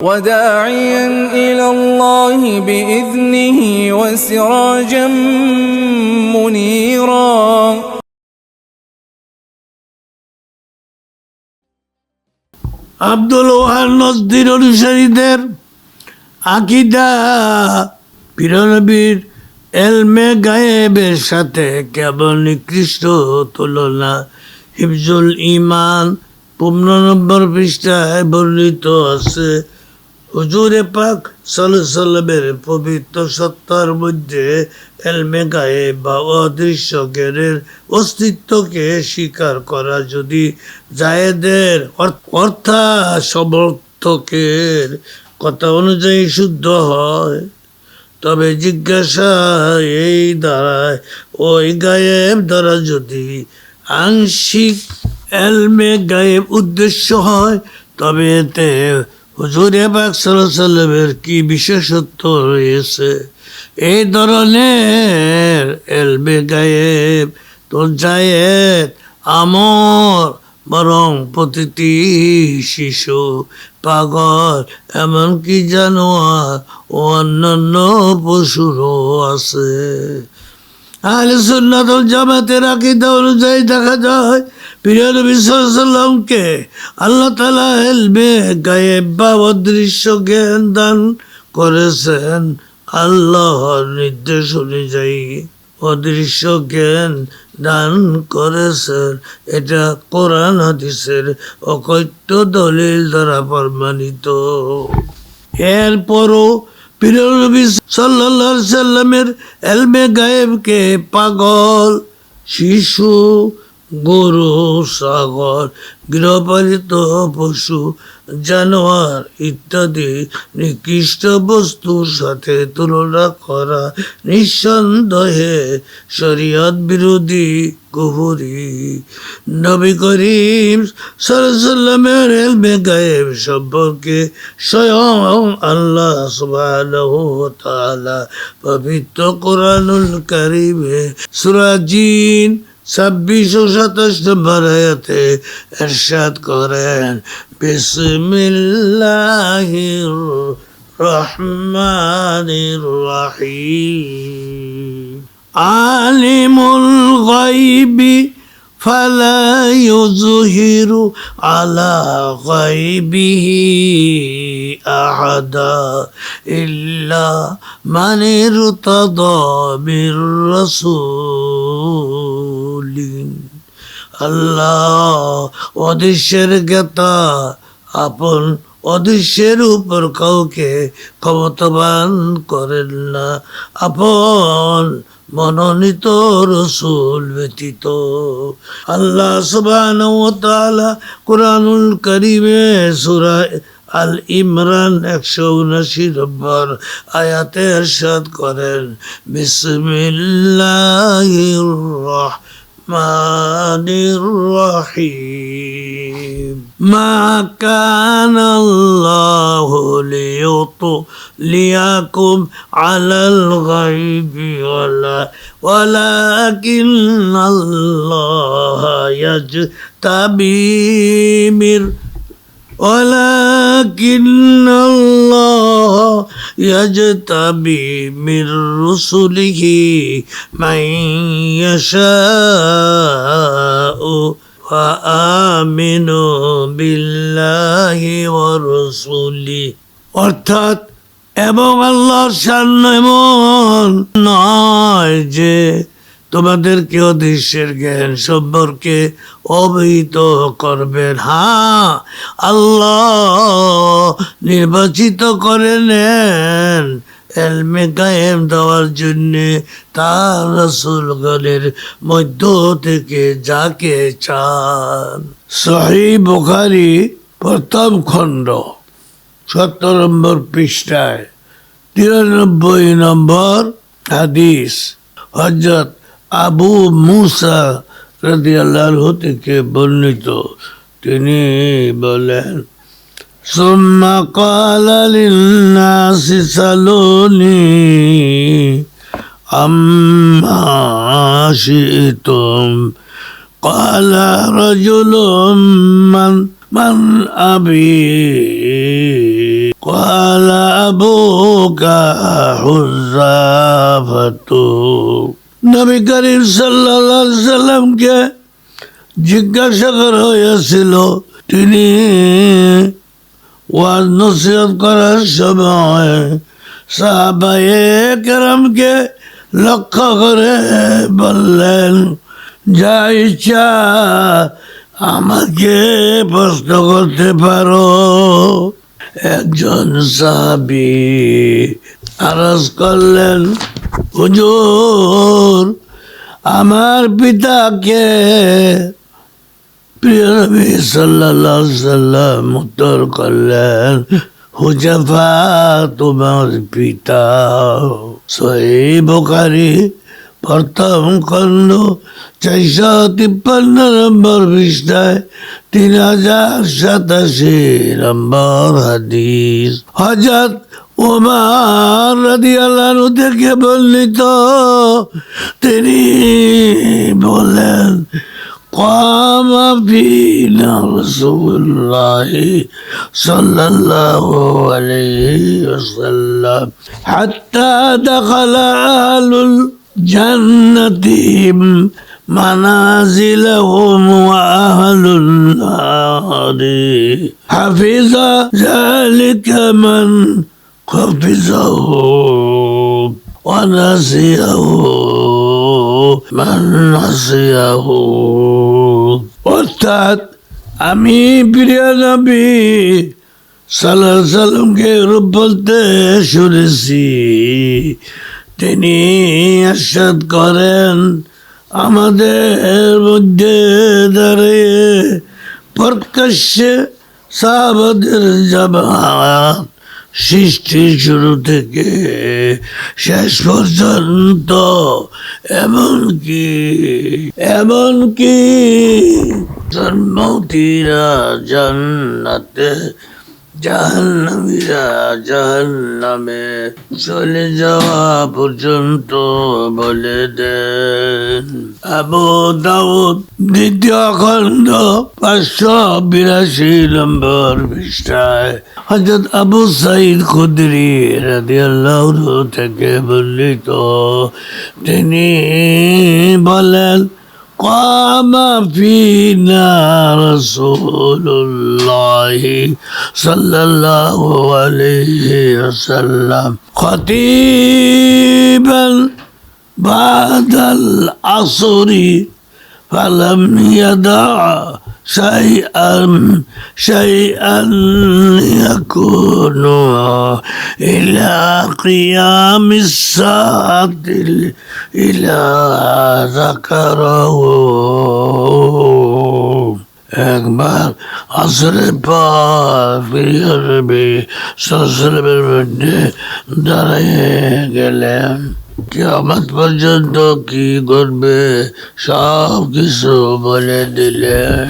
وداعيا إلى الله بإذنه وسراجا منيرا আব্দুল ওহার নজদির অনুসারীদের আকিদা পিরনবীর এলমে গায়েবের সাথে কেবল নিকৃষ্ট তুলনা হিফজুল ইমান পনেরো নম্বর পৃষ্ঠায় বর্ণিত আছে হুজুরে পাক সাল্লামের পবিত্র সত্তার মধ্যে এলমে গায়ে বা অদৃশ্য জ্ঞানের অস্তিত্বকে স্বীকার করা যদি জায়েদের অর- অর্থাৎ সমর্থকের কথা অনুযায়ী শুদ্ধ হয়, তবে জিজ্ঞাসা এই দ্বারায়, ওই গায়েব দ্বারা যদি আংশিক এলমে গায়েব উদ্দেশ্য হয়, তবে এতে হুজুরে পাক সাল্লামের কি বিশেষত্ব রয়েছে? এই ধরনের এলবে গায়েব তো জায়েদ আমর, বরং প্রতিটি শিশু, পাগল, এমনকি জানোয়ার ও অন্যান্য পশুরও আছে। আহলে সুন্নাত জামাতের আকীদা অনুযায়ী দেখা যায় প্রিয় নবী আল্লাহ তাআলা ইলমে গায়েব বা অদৃশ্য জ্ঞান দান করেছেন আল্লাহর নির্দেশ অনুযায়ী। অদৃশ্য জ্ঞান দান করেছেন। এটা কোরআন হাদিসের অকৈত্য দলিল দ্বারা প্রমাণিত। এরপরও প্রিয় নবী সাল্লাল্লাহু আলাইহি সাল্লামের এলমে গায়েবকে পাগল, শিশু গরু সাগর গৃহপালিত পশু, জানোয়ার ইত্যাদি নিকৃষ্ট বস্তুর সাথে তুলনা করা নিঃসন্দেহে শরীয়ত বিরোধী কুহুরি। নবী করিম সাল্লামের এলমে গায়েব সম্পর্কে স্বয়ং আল্লাহ তাআলা পবিত্র কোরআনুল কারিমে সূরা জিন ছাব্বিশশো সাতাশ নম্বর আয়াতে এরশাদ করেন, বিসমিল্লাহির রহমানির রহিম। আলিমুল গায়বি ফালা ইউযহিরু আলা গায়বিহি আহাদা ইল্লা মান ইরতাদা বির রাসূল। বললেন আল্লাহ অদৃশ্যের জ্ঞাতা, আপন অদৃশ্যের উপর কাউকে ক্ষমতাবান করেন না। আপন মনোনীত রসুল ব্যতীত। আল্লাহ সুবান কোরআনুল করিমে সুরা আল ইমরান একশো উনাশি নম্বর আয়াতে সাদ করেন বিসমিল্লাহ الرحمن الرحيم ما كان الله ليطلعكم على الغيب ولا ولكن الله يجتبي من ولكن الله يجتبي من رسله من يشاء وآمنوا بالله ورسله অর্থাৎ এবং আল্লাহর সান্য এমন নয় যে তোমাদেরকে অদৃশ্যের জ্ঞান সম্পর্কে অবহিত করবেন হ্যাঁ আল্লাহ নির্বাচিত করে নেন এলমে গায়েম দেওয়ার জন্যে তার রসুলগণের মধ্য থেকে যাকে চান। সহি বুখারি প্রথম খণ্ড, সত্তর নম্বর পৃষ্ঠায়, তিরানব্বই নম্বর হাদিস হজরত আবু মুসা রাদি আল্লাহ থেকে বর্ণিত তিনি বলেন ثم قال للناس سلوني عما شئتم قال رجل من من أبي قال أبوك حذافة নবী করিম সাল্লামকে জিজ্ঞাসা করা হয়েছিল, তিনি ওয়াজ নসিহত করার সময় সাহাবায়ে কেরামকে লক্ষ্য করে বললেন, যা ইচ্ছা আমাকে প্রশ্ন করতে পারো। একজন সাহাবি আরজ করলেন হুজুর, আমার পিতাকে প্রিয় নবী আলাইহি সাল্লাম উত্তর করলেন, হুজাফা, তোমার পিতা সহি বুখারী, প্রথম খণ্ড চারশো তিপ্পান্ন নম্বর পৃষ্ঠায় তিন হাজার সাতাশি নম্বর হাদিস। হজরত ওমার রাদি আল্লাহ থেকে বর্ণিত তিনি বলেন قام فينا رسول الله صلى الله عليه وسلم حتى دخل أهل الجنة منازلهم وأهل النار حفظ ذلك من حفظه ونسيه من نسيه অর্থাৎ আমি প্রিয় নবী সাল্লাহ সাল্লামকে রূপ বলতে শুনেছি তিনি আশ্বাদ করেন আমাদের মধ্যে দাঁড়িয়ে প্রকাশ্যে সাহাবাদের জামাত সৃষ্টি শুরু থেকে শেষ পর্যন্ত। এমনকি এমনকি জন্মতিরা জান্নাতে জাহান্নামীরা জাহান্নামে চলে যাওয়া পর্যন্ত বলে দেন। আবু দাউদ দ্বিতীয় খণ্ড পাঁচশো বিরাশি নম্বর পৃষ্ঠায় হজরত আবু সাইদ খুদরি রাদিয়াল্লাহু থেকে বর্ণিত। তিনি বলেন قام فينا رسول الله صلى الله عليه وسلم خطيبا بعد العصر فلم يدع شيئا شيئا يكون إلى قيام الساعة إلى ذكره একবার আসরের পর প্রিয় নবী সসলের মধ্যে দাঁড়িয়ে গেলেন কেমন পর্যন্ত কি করবে সব কিছু বলে দিলেন